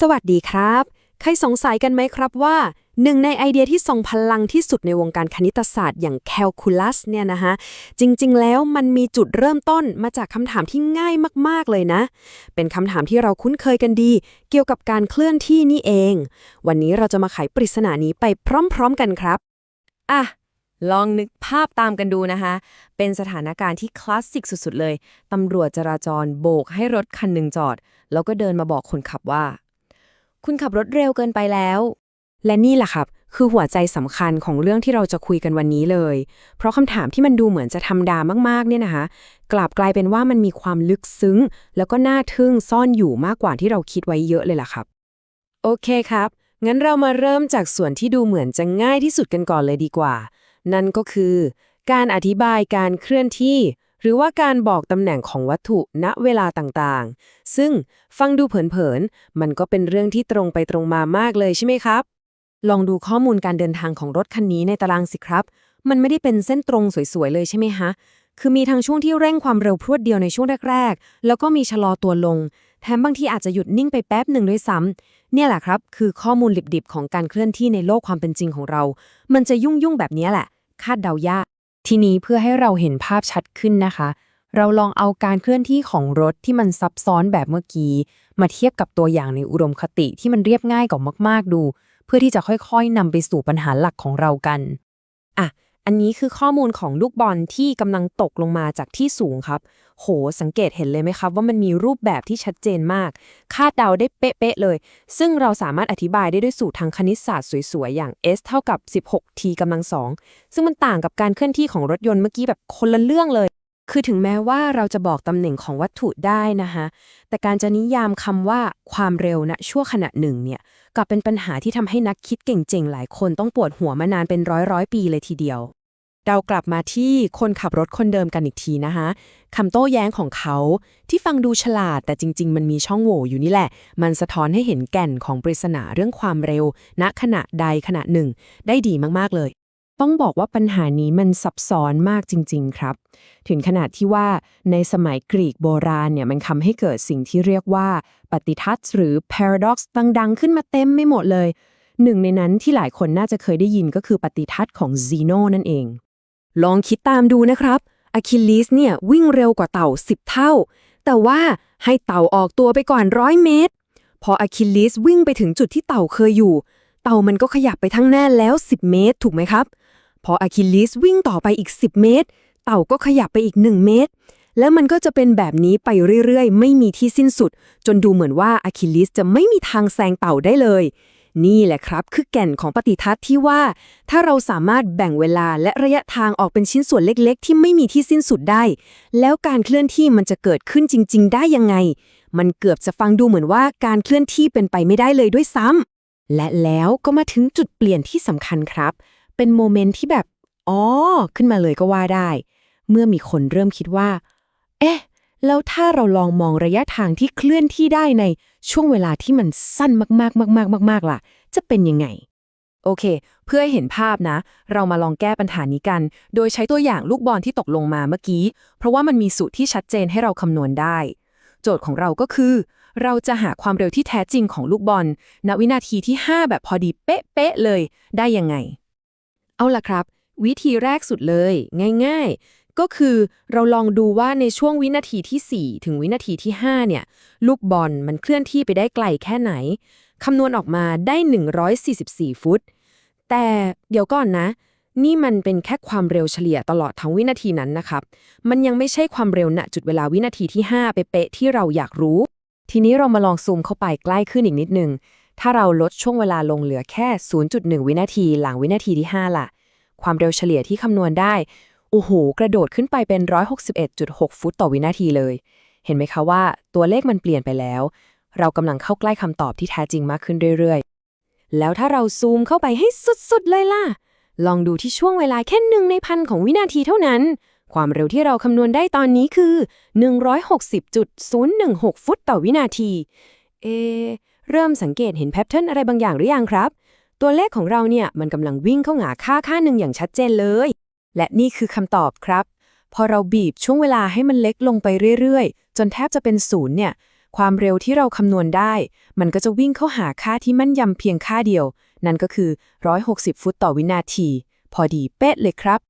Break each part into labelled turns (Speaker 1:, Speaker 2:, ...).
Speaker 1: สวัสดีครับ ใครสงสัยกันไหมครับว่าหนึ่งในไอเดียที่ทรงพลังที่สุดในวงการคณิตศาสตร์อย่างแคลคูลัสเนี่ยนะฮะจริงๆ แล้วมันมีจุดเริ่มต้นมาจากคำถามที่ง่ายมากๆเลยนะ เป็นคำถามที่เราคุ้นเคยกันดี เกี่ยวกับการเคลื่อนที่นี่เอง วันนี้เราจะมาไขปริศนานี้ไปพร้อมๆกันครับ
Speaker 2: อะ ลองนึกภาพตามกันดูนะคะ เป็นสถานการณ์ที่คลาสสิกสุดๆเลยตำรวจจราจรโบกให้รถคันหนึ่งจอด แล้วก็เดินมาบอกคนขับว่า คุณขับรถเร็วเกินไปแล้ว
Speaker 1: และนี่แหละครับ คือหัวใจสำคัญของเรื่องที่เราจะคุยกันวันนี้เลย เพราะคำถามที่มันดูเหมือนจะธรรมดามากๆเนี่ยนะคะ กลับกลายเป็นว่ามันมีความลึกซึ้ง แล้วก็น่าทึ่งซ่อนอยู่มากกว่าที่เราคิดไว้เยอะเลยล่ะครับ โอเคครับ งั้นเรามาเริ่มจากส่วนที่ดูเหมือนจะง่ายที่สุดกันก่อนเลยดีกว่า นั่นก็คือ การอธิบายการเคลื่อนที่ หรือว่าการบอกตำแหน่งของวัตถุณเวลาต่างๆ ซึ่งฟังดูเผินๆ มันก็เป็นเรื่องที่ตรงไปตรงมามากเลยใช่ไหมครับ ลองดูข้อมูลการเดินทางของรถคันนี้ในตารางสิครับ มันไม่ได้เป็นเส้นตรงสวยๆ เลยใช่ไหมฮะ คือมีทั้งช่วงที่เร่งความเร็วพรวดเดียวในช่วงแรกๆ แล้วก็มีชะลอตัวลง แถมบางทีอาจจะหยุดนิ่งไปแป๊บหนึ่งด้วยซ้ำเนี่ยแหละครับ คือข้อมูลดิบๆ ของการเคลื่อนที่ในโลกความเป็นจริงของเรา มันจะยุ่งๆ แบบนี้แหละ คาดเดายาก ทีนี้เพื่อให้เราเห็นภาพชัดขึ้นนะคะ เราลองเอาการเคลื่อนที่ของรถที่มันซับซ้อนแบบเมื่อกี้ มาเทียบกับตัวอย่างในอุดมคติที่มันเรียบง่ายกว่ามาก ๆ ดู เพื่อที่จะค่อยๆนำไปสู่ปัญหาหลักของเรากัน อะ อันนี้คือข้อมูลของลูกบอลที่กำลังตกลงมาจากที่สูงครับ โห สังเกตเห็นเลยไหมครับ ว่ามันมีรูปแบบที่ชัดเจนมาก คาดเดาได้เป๊ะๆเลย ซึ่งเราสามารถอธิบายได้ด้วยสูตรทางคณิตศาสตร์สวยๆ อย่าง s เท่ากับ 16t กำลังสองซึ่งมันต่างกับการเคลื่อนที่ของรถยนต์เมื่อกี้แบบคนละเรื่องเลย คือถึงแม้ว่าเราจะบอกตำแหน่งของวัตถุได้นะคะแต่การจะนิยามคำว่าความเร็วณชั่วขณะหนึ่งเนี่ยกลับเป็นปัญหาที่ทำให้นักคิดเก่งๆ หลายคนต้องปวดหัวมานานเป็นร้อยร้อยปีเลยทีเดียว เรากลับมาที่คนขับรถคนเดิมกันอีกทีนะคะคำโต้แย้งของเขาที่ฟังดูฉลาด แต่จริง ๆ มันมีช่องโหว่อยู่นี่แหละ มันสะท้อนให้เห็นแก่นของปริศนาเรื่องความเร็วณขณะใดขณะหนึ่ง ได้ดีมากๆเลย ต้องบอกว่าปัญหานี้มันซับซ้อนมากจริง ๆ ครับ ถึงขนาดที่ว่าในสมัยกรีกโบราณเนี่ยมันทำให้เกิดสิ่งที่เรียกว่าปฏิทัศน์หรือ paradox ดังๆ ขึ้นมาเต็มไม่หมดเลย หนึ่งในนั้นที่หลายคนน่าจะเคยได้ยินก็คือปฏิทัศน์ของซีโนนั่นเอง ลองคิดตามดูนะครับอะคิลลิสเนี่ยวิ่งเร็วกว่าเต่า 10 เท่า แต่ว่าให้เต่าออกตัวไปก่อนร้อยเมตร พออะคิลลิสวิ่งไปถึงจุดที่เต่าเคยอยู่ เต่ามันก็ขยับไปทั้างหน้าแล้ว 10 เมตร ถูกไหมครับ พออะคิลิสวิ่งต่อไปอีก 10 เมตร เต่าก็ขยับไปอีก 1 เมตร แล้วมันก็จะเป็นแบบนี้ไปเรื่อยๆ ไม่มีที่สิ้นสุด จนดูเหมือนว่าอะคิลิสจะไม่มีทางแซงเต่าได้เลย นี่แหละครับ คือแก่นของปฏิทัศน์ที่ว่า ถ้าเราสามารถแบ่งเวลาและระยะทางออกเป็นชิ้นส่วนเล็กๆ ที่ไม่มีที่สิ้นสุดได้ แล้วการเคลื่อนที่มันจะเกิดขึ้นจริง ๆ ได้ยังไง มันเกือบจะฟังดูเหมือนว่าการเคลื่อนที่เป็นไปไม่ได้เลยด้วยซ้ำและแล้วก็มาถึงจุดเปลี่ยนที่สำคัญครับ เป็นโมเมนต์ที่แบบ อ๋อ ขึ้นมาเลยก็ว่าได้ เมื่อมีคนเริ่มคิดว่า เอ๊ะ แล้วถ้าเราลองมองระยะทางที่เคลื่อนที่ได้ในช่วงเวลาที่มันสั้นมากๆ มากๆ มาก ๆ ล่ะ จะเป็นยังไง โอเค เพื่อให้เห็นภาพนะ เรามาลองแก้ปัญหานี้กัน โดยใช้ตัวอย่างลูกบอลที่ตกลงมาเมื่อกี้ เพราะว่ามันมีสูตรที่ชัดเจนให้เราคำนวณได้ โจทย์ของเราก็คือ เราจะหาความเร็วที่แท้จริงของลูกบอลณวินาทีที่ 5 แบบพอดีเป๊ะๆเลย ได้ยังไง เอาล่ะครับ วิธีแรกสุดเลย ง่ายๆ ก็คือเราลองดูว่าในช่วงวินาทีที่ 4 ถึงวินาทีที่ 5 เนี่ย ลูกบอลมันเคลื่อนที่ไปได้ไกลแค่ไหน คำนวณออกมาได้ 144 ฟุต แต่เดี๋ยวก่อนนะ นี่มันเป็นแค่ความเร็วเฉลี่ยตลอดทั้งวินาทีนั้นนะครับ มันยังไม่ใช่ความเร็วณจุดเวลาวินาทีที่ 5 เป๊ะๆที่เราอยากรู้ ทีนี้เรามาลองซูมเข้าไปใกล้ขึ้นอีกนิดนึง ถ้าเราลดช่วงเวลาลงเหลือแค่ 0.1 วินาที หลังวินาทีที่ 5 ล่ะ ความเร็วเฉลี่ยที่คำนวณได้ โอ้โห กระโดดขึ้นไปเป็น 161.6 ฟุตต่อวินาทีเลย เห็นไหมคะว่าตัวเลขมันเปลี่ยนไปแล้ว เรากำลังเข้าใกล้คำตอบที่แท้จริงมากขึ้นเรื่อยๆ แล้วถ้าเราซูมเข้าไปให้สุดๆ เลยล่ะ ลองดูที่ช่วงเวลาแค่หนึ่งในพันของวินาทีเท่านั้น ความเร็วที่เราคำนวณได้ตอนนี้คือ 160.016 ฟุตต่อวินาที เอ เริ่มสังเกตเห็นแพทเทิร์นอะไรบางอย่างหรือยังครับ ตัวเลขของเราเนี่ยมันกำลังวิ่งเข้าหาค่าค่าหนึ่งอย่างชัดเจนเลย และนี่คือคำตอบครับ พอเราบีบช่วงเวลาให้มันเล็กลงไปเรื่อยๆ จนแทบจะเป็นศูนย์เนี่ย ความเร็วที่เราคำนวณได้ มันก็จะวิ่งเข้าหาค่าที่มั่นยำเพียงค่าเดียว นั่นก็คือ 160 ฟุตต่อวินาที พอดีเป๊ะเลยครับ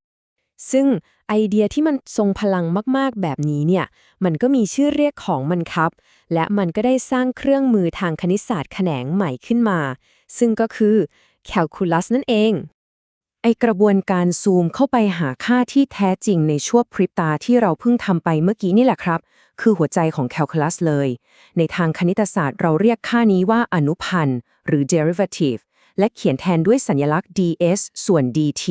Speaker 2: ซึ่งไอเดียที่มันทรงพลังมากๆแบบนี้เนี่ย มันก็มีชื่อเรียกของมันครับ และมันก็ได้สร้างเครื่องมือทางคณิตศาสตร์แขนงใหม่ขึ้นมา ซึ่งก็คือแคลคูลัสนั่นเอง
Speaker 1: ไอกระบวนการซูมเข้าไปหาค่าที่แท้จริงในช่วงพริบตาที่เราเพิ่งทำไปเมื่อกี้นี่แหละครับ คือหัวใจของแคลคูลัสเลย ในทางคณิตศาสตร์เราเรียกค่านี้ว่าอนุพันธ์หรือ derivative และเขียนแทนด้วยสัญลักษณ์ ds ส่วน dt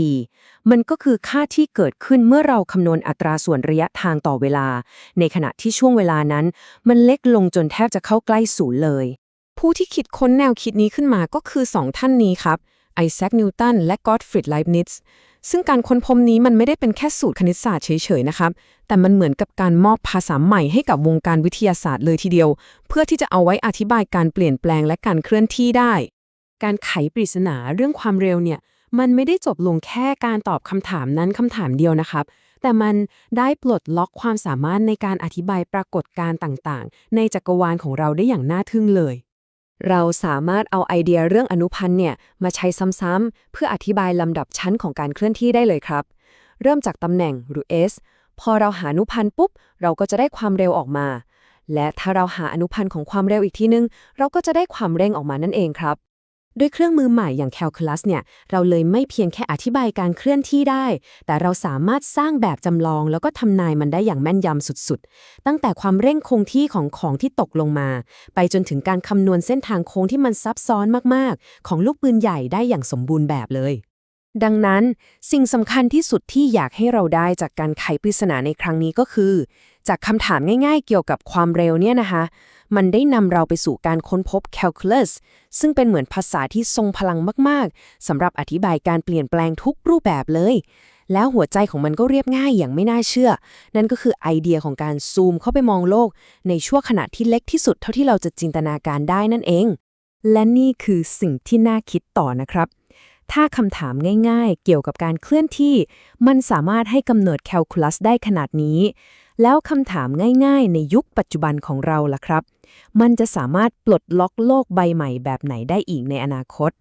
Speaker 1: มันก็คือค่าที่เกิดขึ้นเมื่อเราคำนวณอัตราส่วนระยะทางต่อเวลา ในขณะที่ช่วงเวลานั้น มันเล็กลงจนแทบจะเข้าใกล้ศูนย์เลย
Speaker 3: ผู้ที่คิดค้นแนวคิดนี้ขึ้นมาก็คือ 2 ท่านนี้ครับไอแซค นิวตัน และกอตฟริดไลบนิตส์ซึ่งการค้นพบนี้มันไม่ได้เป็นแค่สูตรคณิตศาสตร์เฉยๆ นะครับ แต่มันเหมือนกับการมอบภาษาใหม่ให้กับวงการวิทยาศาสตร์เลยทีเดียว เพื่อที่จะเอาไว้อธิบายการเปลี่ยนแปลงและการเคลื่อนที่ได้
Speaker 1: การไขปริศนาเรื่องความเร็วเนี่ย มันไม่ได้จบลงแค่การตอบคำถามนั้นคำถามเดียวนะครับ แต่มันได้ปลดล็อกความสามารถในการอธิบายปรากฏการณ์ต่างๆ ในจักรวาลของเราได้อย่างน่าทึ่งเลย
Speaker 2: เราสามารถเอาไอเดียเรื่องอนุพันธ์เนี่ยมาใช้ซ้ำๆเพื่ออธิบายลำดับชั้นของการเคลื่อนที่ได้เลยครับ เริ่มจากตำแหน่งหรือ s พอเราหาอนุพันธ์ปุ๊บ เราก็จะได้ความเร็วออกมา และถ้าเราหาอนุพันธ์ของความเร็วอีกทีนึง เราก็จะได้ความเร่งออกมานั่นเองครับ ด้วยเครื่องมือใหม่อย่างแคลคูลัสเนี่ย เราเลยไม่เพียงแค่อธิบายการเคลื่อนที่ได้ แต่เราสามารถสร้างแบบจำลองแล้วก็ทำนายมันได้อย่างแม่นยำสุดๆ ตั้งแต่ความเร่งคงที่ของของที่ตกลงมา ไปจนถึงการคำนวณเส้นทางโค้งที่มันซับซ้อนมากๆ ของลูกปืนใหญ่ได้อย่างสมบูรณ์แบบเลย ดังนั้นสิ่งสำคัญที่สุดที่อยากให้เราได้จากการไขปริศนาในครั้งนี้ก็คือ จากคำถามง่ายๆเกี่ยวกับความเร็วเนี่ยนะคะ มันได้นำเราไปสู่การค้นพบ calculus ซึ่งเป็นเหมือนภาษาที่ทรงพลังมากๆสำหรับอธิบายการเปลี่ยนแปลงทุกรูปแบบเลย แล้วหัวใจของมันก็เรียบง่ายอย่างไม่น่าเชื่อ นั่นก็คือไอเดียของการซูมเข้าไปมองโลก ในช่วงขณะที่เล็กที่สุดเท่าที่เราจะจินตนาการได้นั่นเอง และนี่คือสิ่งที่น่าคิดต่อนะครับ ถ้าคำถามง่ายๆ เกี่ยวกับการเคลื่อนที่ มันสามารถให้กำเนิดแคลคูลัสได้ขนาดนี้ แล้วคำถามง่ายๆ ในยุคปัจจุบันของเราล่ะครับ มันจะสามารถปลดล็อกโลกใบใหม่แบบไหนได้อีกในอนาคต